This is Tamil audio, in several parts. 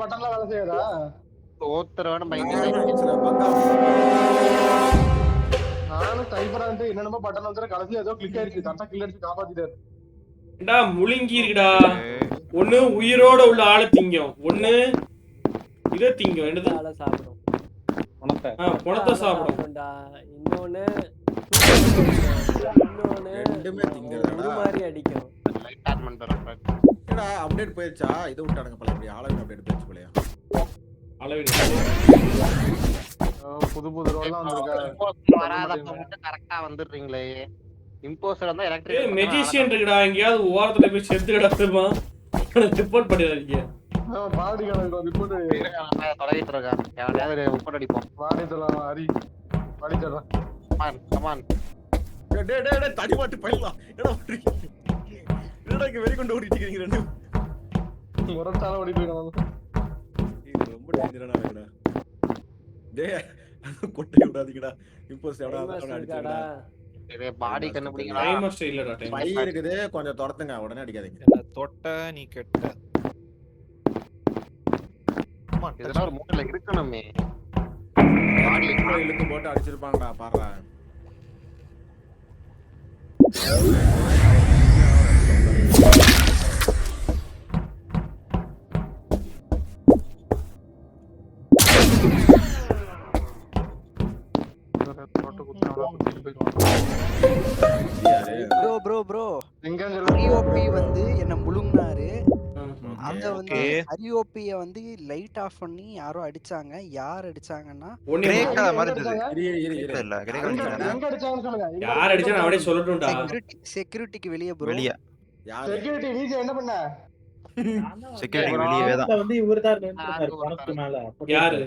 பட்டன்ல வேலை செய்யாதா ஒருத்தரோட நானும் இருந்து என்னென்னமோ பட்டன் வந்து கடைசில ஏதோ கிளிக் ஆயிருச்சு கரெக்டா கில் அடிச்சு காப்பாத்திட்டாரு. ஏண்டா முழுங்கி இருக்குடா ஒண்ணு உயிரோட உள்ள ஆளை திங்கும். ஒண்ணு இதை திங்கும். என்னது? ஆளை சாப்பிடும். ஆ, பணத்தை சாப்பிடும். சாப்பிடும்டா. இன்னொன்னு இன்னொன்னு ரெண்டுமே திங்கிறதாடா. ஒரு மாதிரி அடிக்கும். லைட் ஆன் பண்றேன் என்னடா அப்டேட் போயிருச்சா? இது விட்டானுங்க பல ஆளவின் அப்டேட் போயிருச்சு போலயா. அளவிடு புது புது ரோல்லாம் வந்திருக்கா. வராதப்ப மட்டும் கரெக்டா வந்துடுறீங்களே. இம்போஸ்டர் வந்தா ஏய் எலக்ட்ரிக் மெஜிஷியன் இருக்குடா எங்கேயாவது ஓரத்துல போய் செத்து கிடக்குமா ரிப்போர்ட் பண்ணிடாதீங்க. பாடி கணக்கு ரிப்போர்ட் தொடங்கிட்டு இருக்கான். எவனையாவது ரிப்போர்ட் அடிப்போம். பாடி தரலாம். ஹரி பாடி தரலாம் கமான் கமான் டேய் டேய் டேய், தடி மாட்டு பையலாம் என்னடா பண்றீங்க என்னடா இங்க வெறி கொண்டு ஓடிட்டு இருக்கீங்க ரெண்டு முரட்டால ஓடிட்டு இது ரொம்ப டேஞ்சரான வேலைடா டேய் கொட்டை விடாதீங்கடா. இம்போஸ் எவடா Famous பாடி கண்டுபிடிக்கலாம் இல்லடா டைம் மை இருக்குது கொஞ்சம் துரத்துங்க உடனே அடிக்காதீங்க. தொட்ட நீ கெட்ட. Touch இதெல்லாம் ஒரு மூட்டையில இருக்கணுமே பாடி இவ்வளவு இழுத்து போட்டு அடிச்சிருப்பாங்கடா பாருடா. யாரு? ப்ரோ ப்ரோ ஹரிஓபி வந்து என்ன முழுங்கினாரு அங்க வந்து. ஹரிஓபிய வந்து லைட் ஆஃப் பண்ணி யாரோ அடிச்சாங்க யார் அடிச்சாங்கன்னா யார் அடிச்சா அப்படியே சொல்லட்டும்டா செக்யூரிட்டி செக்யூரிட்டிக்கு வெளியே ப்ரோ வெளிய யாரு? செக்யூரிட்டி விஜய் என்ன பண்ண செக்யூரிட்டி வெளியவே தான் வந்து இவர்தான் மேல யாரு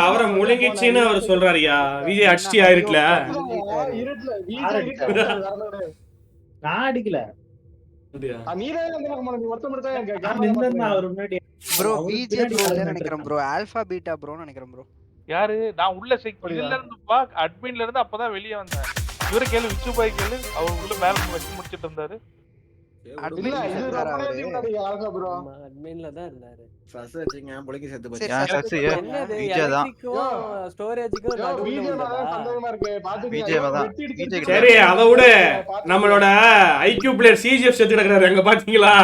அவரை முழுங்கிச்சுன்னு அவர் சொல்றாருயா விஜய் அடிச்சிட்டியா இருக்குல்ல இருட்டுல யார் விஜய் அடிச்சா? இருட்டுல நான் அடிக்கல. ப்ரோ நின்னுட்டு நினைக்கிறேன். ப்ரோ ஆல்பா பீட்டா ப்ரோ நினைக்கிறேன் ப்ரோ யாரு? நான் உள்ள? இதுல இருந்து பா அட்மின்ல இருந்து அப்பதான் வெளிய வந்தேன். இவரு கேளு விச்சு பாய் கேளு. அவர் உள்ள மேல வச்சு முடிச்சிட்டு இருந்தாரு தான் இருந்தாரு. வச்சீங்க, செத்து போச்சு. சரி, விஜய் தான். இருக்கு. விஜய் தான். அதை விட நம்மளோட ஐக்யூ பிளேயர் சிஜிஎஃப் செத்து கிடக்குறாரு. அங்க பாத்தீங்களா?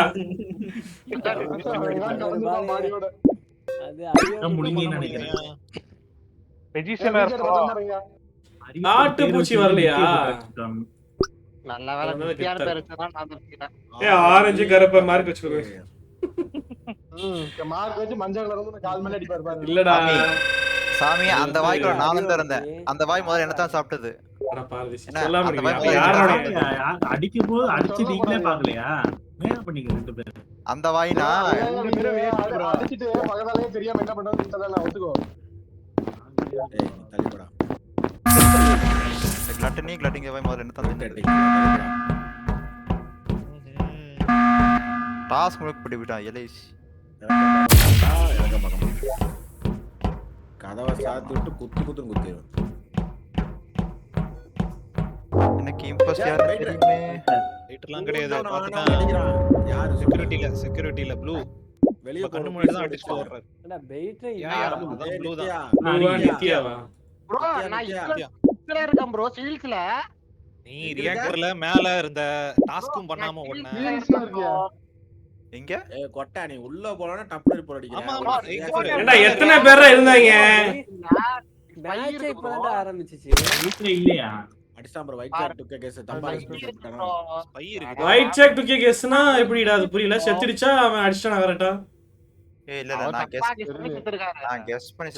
நினைக்கிறேன். முடியாது. மெஜிஷியனா இருப்போம் நாட்டு பூச்சி வரலையா? நல்ல வேலை அதனால குட்டியான கெத்தா. பேர் வச்சதான் நான் தெரிஞ்சுக்கிட்டேன் ஏ ஆரஞ்சு கருப்பை மார்க் வச்சுக்கோங்க. மார்க் வச்சு மஞ்சள் கலர் வந்து கால் மேல அடிப்பாரு பாருங்க இல்லடா. சாமி. அந்த வாய்க்குள்ள நான் தான் இருந்தேன் அந்த வாய் முதல்ல என்ன தான் சாப்பிட்டது? அடிக்கும் போது அடிச்சு நீங்களே பாக்கலையா ரெண்டு பேரும்? அந்த வாய்னா அடிச்சிட்டு பக்கத்தாலே தெரியாம என்ன பண்றது நான் ஒத்துக்கோ ஏய், போடா. கிளட்டனி கிளட்டிங்க வாய் முதல்ல என்ன போடா. டாஸ்க் முழுக்க பிடி விட்டான் எலேஷ். கதவை சாத்தி விட்டு குத்து குத்துன்னு குத்திடுவேன் எனக்கு இம்பஸ் யார் தெரியுமே லைட்லாம் கிடையாது பாத்தீங்கன்னா. யாரு செக்யூரிட்டில செக்யூரிட்டில ப்ளூ வெளிய கண்ணு முன்னாடி தான் ஏன் இல்லையா? யாரும் ஏய், அதான் blue தான். ப்ளூவா நித்யா. நித்யாவா ப்ரோ நித்யா, நான் இதுல இருக்கேன் ப்ரோ சிவில்ஸ்ல நீ ரியாக்டர்ல மேல இருந்த டாஸ்க்கும் பண்ணாம ஓடுன? எங்க? ஏய், கொட்டா நீ உள்ள போனா டப்பு ரிப்போர்ட் அடிக்கிறேன். எத்தனை பேரா இருந்தாங்க? ஏ இப்பதான்டா ஆரம்பிச்சுச்சு. வீட்டுல இல்லையா? அடிச்சான் bro, white shirt took a case, தப்பா அடிச்சு போட்டானா? ஸ்பை இருக்கு ஒயிட் செக் டுக்கே கேஸ்னா எப்படிடா? அது புரியல. செத்துடுச்சா? அவன் அடிச்சானா கரெக்டா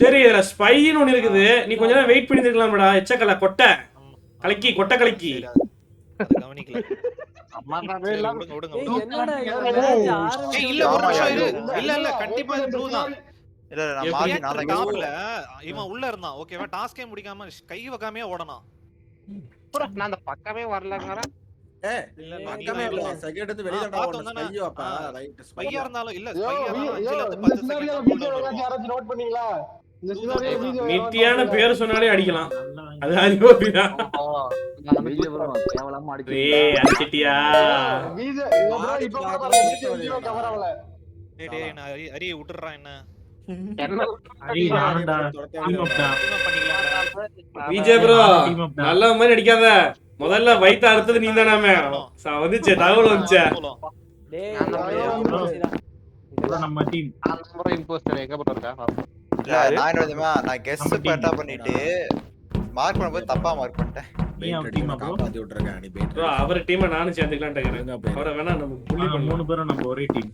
சரி இதுல ஸ்பைன்னு ஒண்ணு இருக்குது. நீ கொஞ்ச நேரம் வெயிட் பண்ணி இருக்கலாம்டா எச்சக்கல கொட்டை. கலக்கி கொட்டை கலக்கி. அது கவனிக்கல. இல்ல ஒரு நிமிஷம் இரு. இல்ல, இல்ல கண்டிப்பா இது ப்ளூ தான். இல்ல நான் டாப்ல. இவன் உள்ள இருந்தான். ஓகேவா? டாஸ்கே முடிக்காம கை வைக்காமயே ஓடனான். நான் அந்த பக்கமே வரலங்கிறேன். நித்தியான பேர் சொன்னாலே அடிக்கலாம். அது ஏய் அடிச்சிட்டியா? அரிய விட்டுறான் என்ன. நல்ல மாதிரி அடிக்காத. முதல்ல வைத்த அடுத்தது நீ தானாமே வந்துச்சே தகவல் வந்துச்சே. நம்ம டீம் இம்போஸ்டர் எங்க போட்டு இருக்கா? நான் என்ன நான் கெஸ். பேட்டா பண்ணிட்டு மார்க் பண்ணும்போது தப்பா மார்க் பண்ணிட்டேன். அவர் டீமை நானும் போயிரு. அவரை வேணா நம்ம புள்ளி மூணு பேரும் நம்ம ஒரே டீம்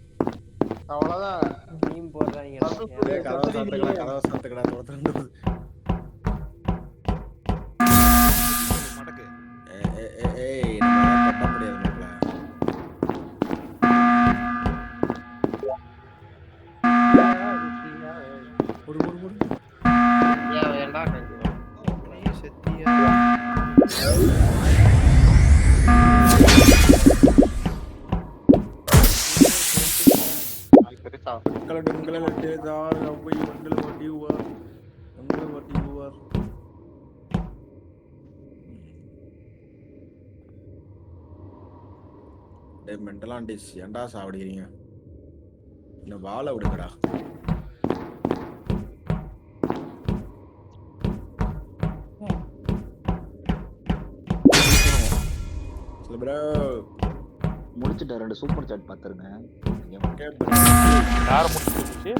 அவ்வளவுதான். டீம் போடுறாங்க. கதவை சாத்துக்கடா, கதவை சாத்துக்கடா, ஏய், ஏய், பண்ண முடியாது டேய் மென்டலாண்டிஸ் ஏன்டா சாவடிக்கிறீங்க? இந்த வாழை விடுங்கடா. முடிச்சிட்டேன் ரெண்டு சூப்பர் சாட் bro. யார முடிச்சு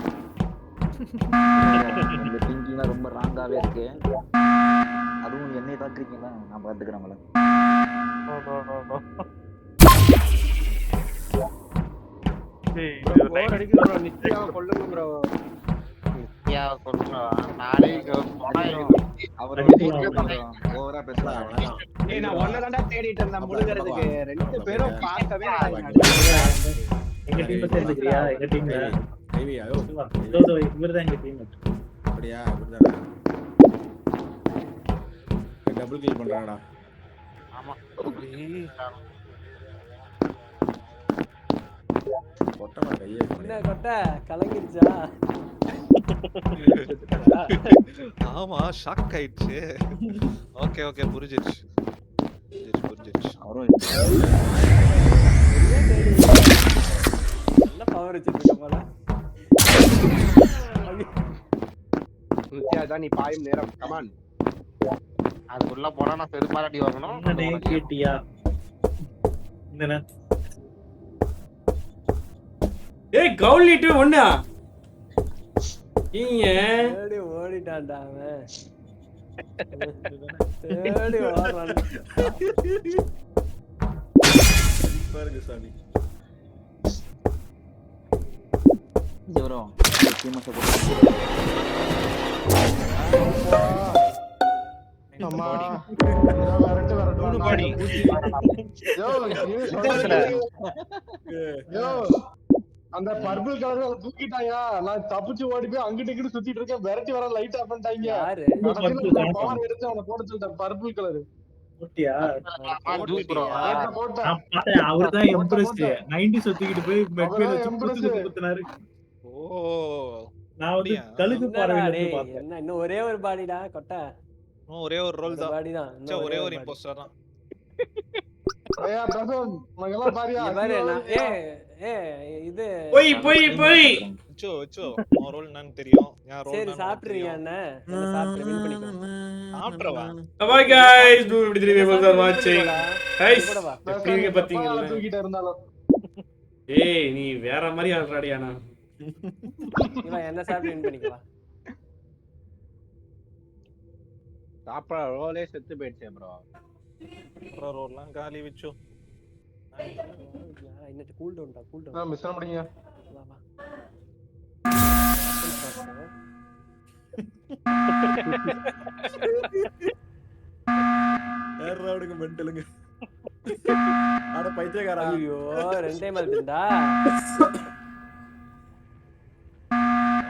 திங்கிங்லாம் ரொம்ப ராங்காவே இருக்கு. அதுவும் என்னை தாக்குறீங்களா நான் பாத்துக்கிறேன் bro தேடிட்டு இருந்தேன். முழுகிறதுக்கு. ரெண்டு பேரும் பார்க்கவே எங்க டீம்ல சேர்ந்துக்கிறியா எங்க. இவர்தான் எங்க டீம் அப்படியா? இப்படிதானா டபுள் கில் பண்றாடா கொட்டமா கையே என்ன கொட்டை? கலங்கிருச்சா? ஆமா ஷாக் ஆயிடுச்சு. ஓகே ஓகே புரிஞ்சிருச்சு. புரிஞ்சிருச்சு புரிஞ்சிருச்சு. நல்ல பவர் வச்சிருக்க போல. நித்யா தான் நீ பாயும் நேரம். கமான் அதுக்குள்ள போனா நான் பெருமாடி வாங்கணும். கேட்டியா? இந்த ஏய் கவுலிட்டு ஒண்ணா. நீங்க தேடி ஓடிட்டான்டா அவன். தேடி ஓடுறான் பாருங்க சாமி. பாடி. அந்த பர்பிள் கலர் தூக்கிட்டாங்க நான் தப்பிச்சு ஓடி போய் அங்கிட்டு இங்கிட்டு சுத்திட்டு இருக்கேன். விரட்டி வர லைட் ஆஃப் பண்ணிட்டாங்க பவர் எடுத்து அவனை போட சொல்லிட்டேன். பர்பிள் கலர் அவர்தான் எம்ப்ரஸ் நைன்டி சொத்திக்கிட்டு போய் ஓ. நான் வந்து இருந்து பார்த்தேன். என்ன இன்னும் ஒரே ஒரு பாடிடா கொட்டை. ஒரே ஒரு ரோல் தான். பாடி தான் ச்சே, ஒரே ஒரு இம்போஸ்டர் தான். ஏய் பிரசன் உனக்கு எல்லாம் பாரியா பாரு நான் ஏ ஏ இது போய் போய் போய் வச்சோ வச்சோ உன் ரோல் என்னன்னு தெரியும் என் ரோல் சரி சாப்பிடுறீங்க அண்ணன் சாப்பிட்டு வின் பண்ணிக்கலாம் சாப்பிட்றவா Bye guys, do 53 people are watching. Guys, கூட வா. எப்படி இருக்கு பாத்தீங்களா தூக்கிட்டு இருந்தாலும் ஏய் நீ வேற மாதிரி ஆடுறாடியானா இவன் என்ன சாப்பிட்டு வின் பண்ணிக்கலாம் சாப்பிட ரோலே செத்து போயிடுச்சே ப்ரோ ரோல்லாம் காலி வச்சோ. இன்னைக்கு கூல் டவுன்டா கூல் நான் மிஸ் பண்ண முடியுங்க வா வா. ஏறாடுங்க மென்டலுங்க. அட பைத்தியக்காரா. ஐயோ. ரெண்டே மாதிரி இருந்தா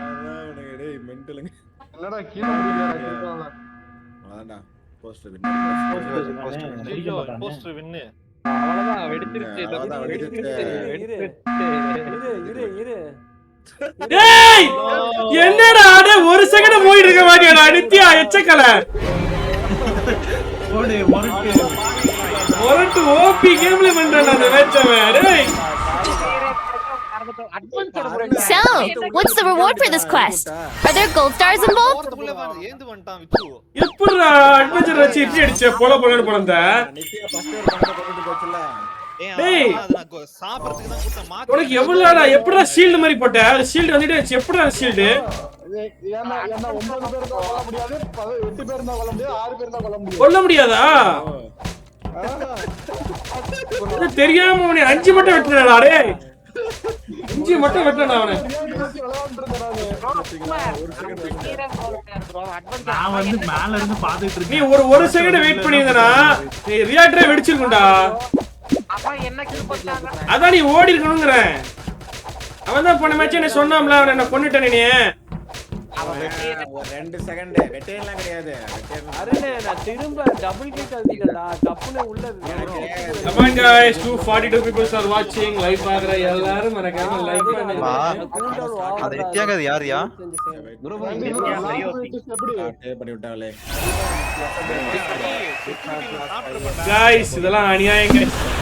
அதான் உனக்கு டேய் மென்டலுங்க. என்னடா கீழே அதான்டா போஸ்டர் ஐயோ வின்னு அவ்வளவுதான் வெடிச்சிருச்சு அவ்வளவுதான், வெடிச்சிருச்சு. இரு இரு இரு டேய் என்னடா அடே ஒரு செகண்ட் போயிட்டு இருக்க மாட்டியாடா நித்யா எச்சக்கல ஒரட்டு ஓபி கேம்ல பண்றான்டா அந்த மேட்சவன் டேய்! So, what's the reward for this quest? Are there gold stars involved? எப்படிடா அட்வென்ச்சர் வச்சு இப்படி அடிச்ச? போல போலன்னு ஏன் டேய். உனக்கு எவ்வளவுடா எப்படிடா ஷீல்டு மாதிரி போட்ட? ஷீல்டு வந்துட்டு எப்படிடா ஷீல்டு ஏன்னா ஏன்னா ஒன்பது பேர் தான் கொல்ல முடியாது பத- எட்டு பேர் தான் கொல்ல முடியாது ஆறு பேர் தான் கொல்ல முடியும் கொல்ல முடியாதா? ஆ. இது தெரியாம உன்னை அஞ்சு மட்டும் வெட்டுறா டேய். அஞ்சு மட்டும் வெட்டுறா அவனை. நான் வந்து மேல இருந்து பாத்துட்டு நீ இருக்கேன். ஒரு ஒரு செகண்ட் வெயிட் பண்ணியிருந்தனா நீ ரியாக்டரே வெடிச்சிருக்கும்டா. அதான் நீ ஓடி இருக்கணுங்கிறேன் அவன் தான் போன மேட்ச் என்ன சொன்னாம்ல அவன் என்ன கொண்டுட்டேன் நீ. ஒரு ரெண்டு செகண்ட் வெட்டையெல்லாம் கிடையாது. வெட்டையெல்லாம் அருணே நான் திரும்ப டபுள் கிளிக் அழுத்திட்டேன்டா டப்புன்னு உள்ள Come on guys, 242 people are watching. Live பாக்குற எல்லாரும் மறக்காம லைக் பண்ணுங்க. அது பண்ணி Guys, இதெல்லாம் அநியாயம்.